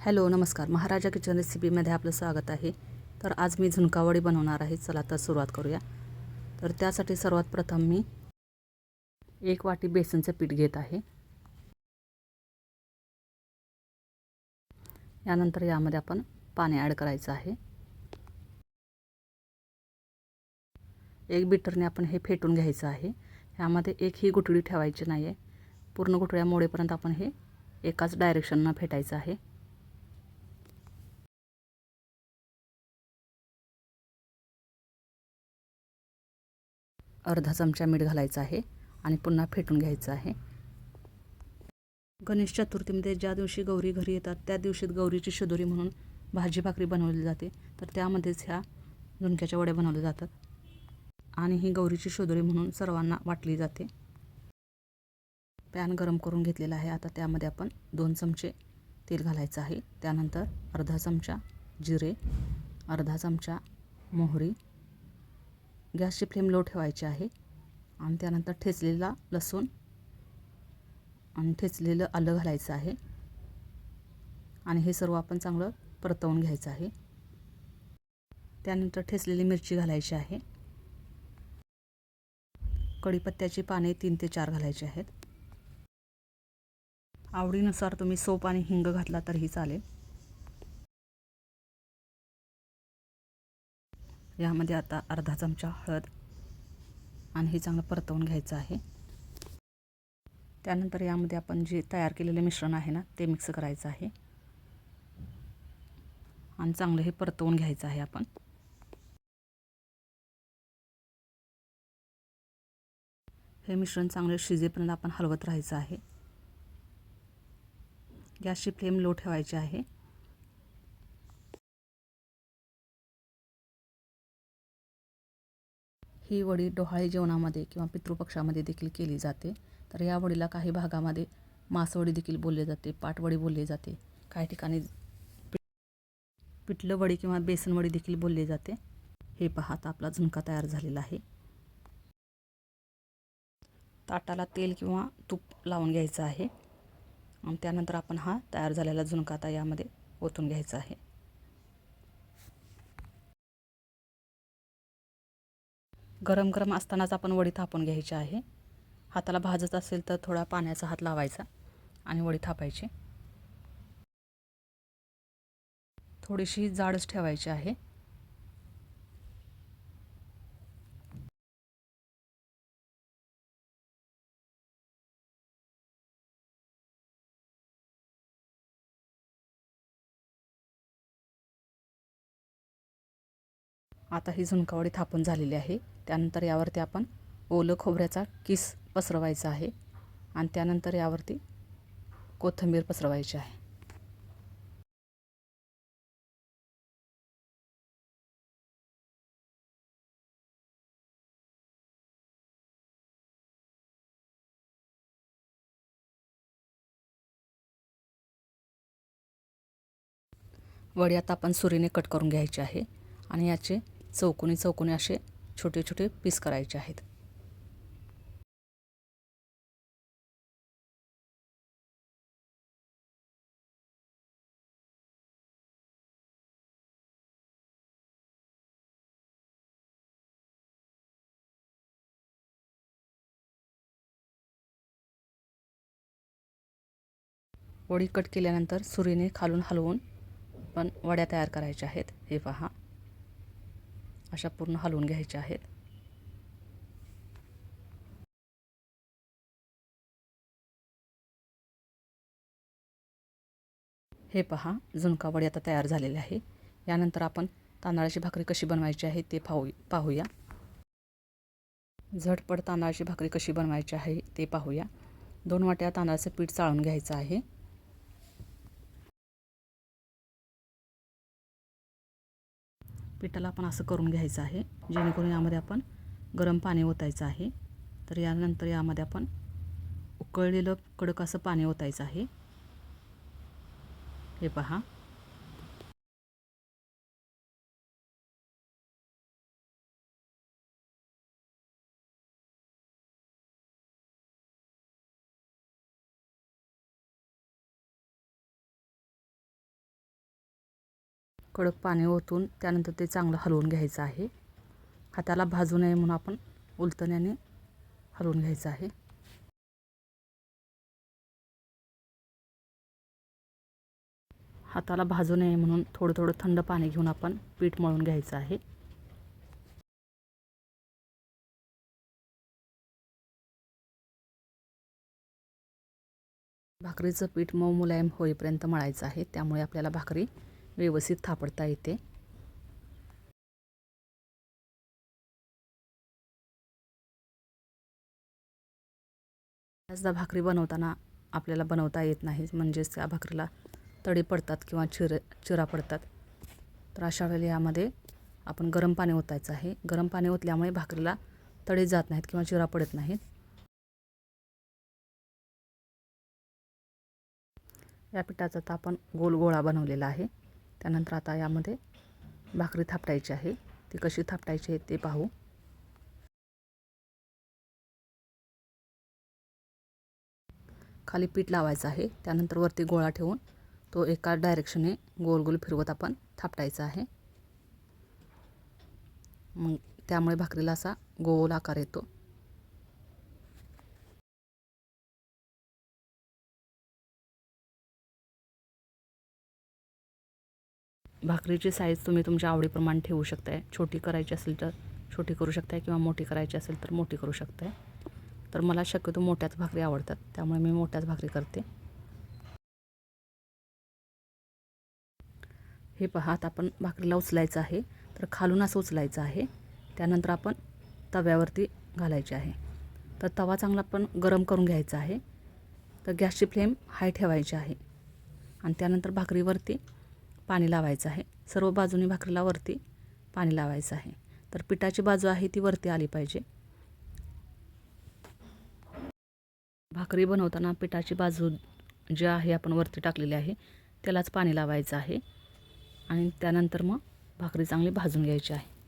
Hello नमस्कार. महाराजा kitchen रेसिपीमध्ये आपलं स्वागत आहे. तर आज मी झुणकावडी बनवणार आहे. चला तर सुरुवात करूया. तर त्यासाठी सर्वात प्रथम मी एक वाटी बेसनचं पीठ घेत आहे. यानंतर यामध्ये आपण पाणी ॲड करायचं आहे. एक बिटरने आपण हे फेटून घ्यायचं आहे. ह्यामध्ये एकही गुठळी ठेवायची नाही आहे पूर्ण गुठळ्या मोडेपर्यंत आपण हे एकाच डायरेक्शननं फेटायचं आहे. अर्धा चमचा मीठ घालायचं आहे आणि पुन्हा फेटून घ्यायचं आहे. गणेश चतुर्थीमध्ये ज्या दिवशी गौरी घरी येतात त्या दिवशी गौरीची शिदोरी म्हणून भाजी भाकरी बनवली जाते. तर त्यामध्येच ह्या झुणक्याच्या वड्या बनवल्या जातात. आणि ही गौरीची शिदोरी म्हणून सर्वांना वाटली जाते. पॅन गरम करून घेतलेला आहे. आता त्यामध्ये आपण दोन चमचे तेल घालायचं आहे. त्यानंतर अर्धा चमचा जिरे अर्धा चमचा मोहरी गॅसची फ्लेम लो ठेवायची आहे. आणि त्यानंतर ठेचलेला लसूण आणि ठेचलेलं आलं घालायचं आहे. आणि हे सर्व आपण चांगलं परतवून घ्यायचं आहे. त्यानंतर ठेचलेली मिरची घालायची आहे. कढीपत्त्याची पाने तीन ते चार घालायची आहेत. आवडीनुसार तुम्ही सोप आणि हिंग घातला तरीही चालेल. यामध्ये आता अर्धा चमचा हळद आणि हे चांगलं परतवून घ्यायचं आहे. त्यानंतर यामध्ये आपण जे तयार केलेलं मिश्रण आहे ना ते मिक्स करायचं आहे. आणि चांगलं हे परतवून घ्यायचं आहे आपण. हे मिश्रण चांगले शिजेपर्यंत आपण हलवत राहायचं आहे. गॅसची फ्लेम लो ठेवायची आहे. ही वडी डोहाळी जेवणामध्ये किंवा पितृपक्षामध्ये देखील केली जाते. तर या वडीला काही भागामध्ये मासवडी देखील बोलले जाते पाटवडी बोलली जाते. काही ठिकाणी पिठलं वडी किंवा बेसनवडी देखील बोलली जाते. हे पहा आता आपला झुणका तयार झालेला आहे. ताटाला तेल किंवा तूप लावून घ्यायचं आहे. आणि त्यानंतर आपण हा तयार झालेला झुणका आता यामध्ये ओतून घ्यायचा आहे. गरम गरम असतानाच आपण वडी थापून घ्यायची आहे. हाताला भाजत असेल तर थोडा पाण्याचा हात लावायचा आणि वडी थापायची. थोडीशी जाडच ठेवायची आहे. आता ही झुणकावडी थापून झालेली आहे. त्यानंतर यावरती आपण ओलं खोबऱ्याचा किस पसरवायचा आहे आणि त्यानंतर यावरती कोथिंबीर पसरवायची आहे. वडी आता आपण सुरीने कट करून घ्यायची आहे आणि याचे चौकोनी चौकोनी असे छोटे छोटे पीस करायचे आहेत. वडी कट केल्यानंतर सुरीने खालून हलवून पण वड्या तयार करायच्या आहेत. हे पहा. अशा पूर्ण हलवून घ्यायच्या आहेत. हे पहा झुणका वडी आता तयार झालेले आहे. यानंतर आपण तांदळाची भाकरी कशी बनवायची आहे ते पाहू पाहूया. झटपट तांदळाची भाकरी कशी बनवायची आहे ते पाहूया. दोन वाट्या तांदळाचं पीठ चाळून घ्यायचं आहे. पिठाला आपण असं करून घ्यायचं आहे जेणेकरून यामध्ये आपण गरम पाणी ओतायचं आहे. तर यानंतर यामध्ये आपण उकळलेलं कडक असं पाणी ओतायचं आहे. हे पहा. कडक पाणी ओतून त्यानंतर ते चांगलं हलवून घ्यायचं आहे. हाताला भाजू नये म्हणून आपण उलतण्याने हलवून घ्यायचं आहे. हाताला भाजू नये म्हणून थोडं थोडं थंड पाणी घेऊन आपण पीठ मळून घ्यायचं आहे. भाकरीचं पीठ मऊ मुलायम होईपर्यंत मळायचं आहे. त्यामुळे आपल्याला भाकरी व्यवस्थित थापडता येते. बऱ्याचदा भाकरी बनवताना आपल्याला बनवता येत नाही म्हणजेच त्या भाकरीला तडे पडतात किंवा चिर चिरा पडतात. तर अशा वेळेला यामध्ये आपण गरम पाणी ओतायचं आहे. गरम पाणी ओतल्यामुळे भाकरीला तडे जात नाहीत किंवा चिरा पडत नाहीत. या पिठाचा तर आपण गोल गोळा बनवलेला आहे. त्यानंतर आता यामध्ये भाकरी थापटायची आहे. ती कशी थापटायची आहे ते पाहू. खाली पीठ लावायचं आहे. त्यानंतर वरती गोळा ठेवून तो एका डायरेक्शने गोल गोल फिरवत आपण थापटायचा आहे. मग त्यामुळे भाकरीला असा गोल आकार येतो. भाकरीची साईज तुम्ही तुमच्या आवडीप्रमाणे ठेवू शकताय. छोटी करायची असेल तर छोटी करू शकताय किंवा मोठी करायची असेल तर मोठी करू शकताय. तर मला शक्यतो मोठ्याच भाकरी आवडतात. त्यामुळे मी मोठ्याच भाकरी करते. हे पहा आता आपण भाकरीला उचलायचं आहे. तर खालून असं उचलायचं आहे. त्यानंतर आपण तव्यावरती घालायचे आहे. तर तवा चांगला आपण गरम करून घ्यायचा आहे. तर गॅसची फ्लेम हाय ठेवायची आहे. आणि त्यानंतर भाकरीवरती पाणी लावायचं आहे. सर्व बाजूनी भाकरीला वरती पाणी लावायचं आहे. तर पिठाची बाजू आहे ती वरती आली पाहिजे. भाकरी बनवताना पिठाची बाजू जी आहे आपण वरती टाकलेली आहे त्यालाच पाणी लावायचं आहे. आणि त्यानंतर मग भाकरी चांगली भाजून घ्यायची आहे.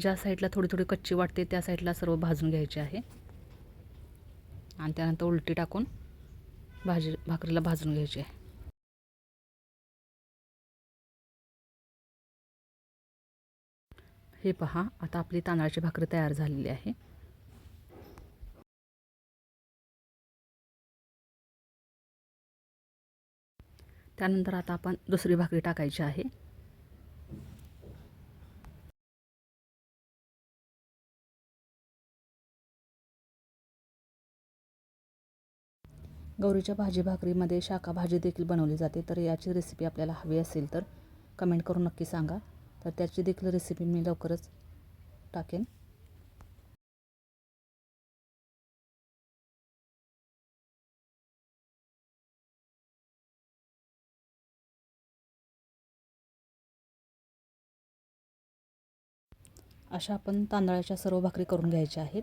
ज्या साईडला थोडी थोडी कच्ची वाटते त्या साईडला सर्व भाजून घ्यायचे आहे. आणि त्यानंतर उलटी टाकून भाजी भाकरीला भाजून घ्यायची आहे. हे पहा आता आपली तांदळाची भाकरी तयार झालेली आहे. त्यानंतर आता आपण दुसरी भाकरी टाकायची आहे. गौरीच्या भाजी भाकरीमध्ये शाखा भाजी देखील बनवली जाते. तर याची रेसिपी आपल्याला हवी असेल तर कमेंट करून नक्की सांगा. तर त्याची देखील रेसिपी मी लवकरच टाकेन. अशा आपण तांदळाच्या सर्व भाकरी करून घ्यायच्या आहेत.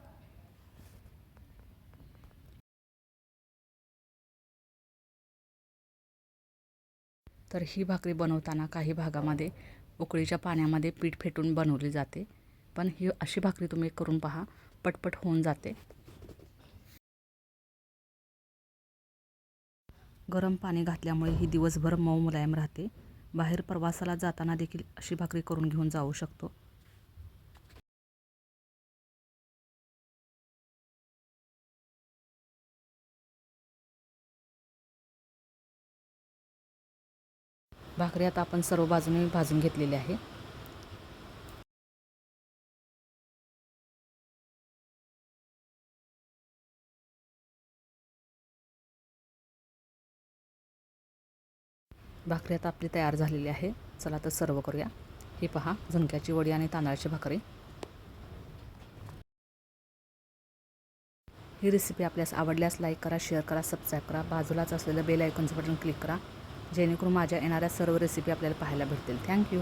तर ही भाकरी बनवताना काही भागामध्ये उकळीच्या पाण्यामध्ये पीठ फेटून बनवली जाते. पण ही अशी भाकरी तुम्ही करून पहा पटपट होऊन जाते. गरम पाणी घातल्यामुळे ही दिवसभर मऊ मुलायम राहते. बाहेर प्रवासाला जाताना देखील अशी भाकरी करून घेऊन जाऊ शकतो. भाकरी आता आपण सर्व बाजूने भाजून घेतलेली आहे. भाकरी आता आपली तयार झालेली आहे. चला तर सर्व करूया. हे पहा झुणक्याची वडी आणि तांदळाची भाकरी. ही रेसिपी आपल्यास आवडल्यास लाईक करा शेअर करा सबस्क्राईब करा. बाजूलाच असलेलं बेल आयकॉनचं बटन क्लिक करा. जेणेकरून माझ्या येणाऱ्या सर्व रेसिपी आपल्याला पाहायला भेटतील. थँक्यू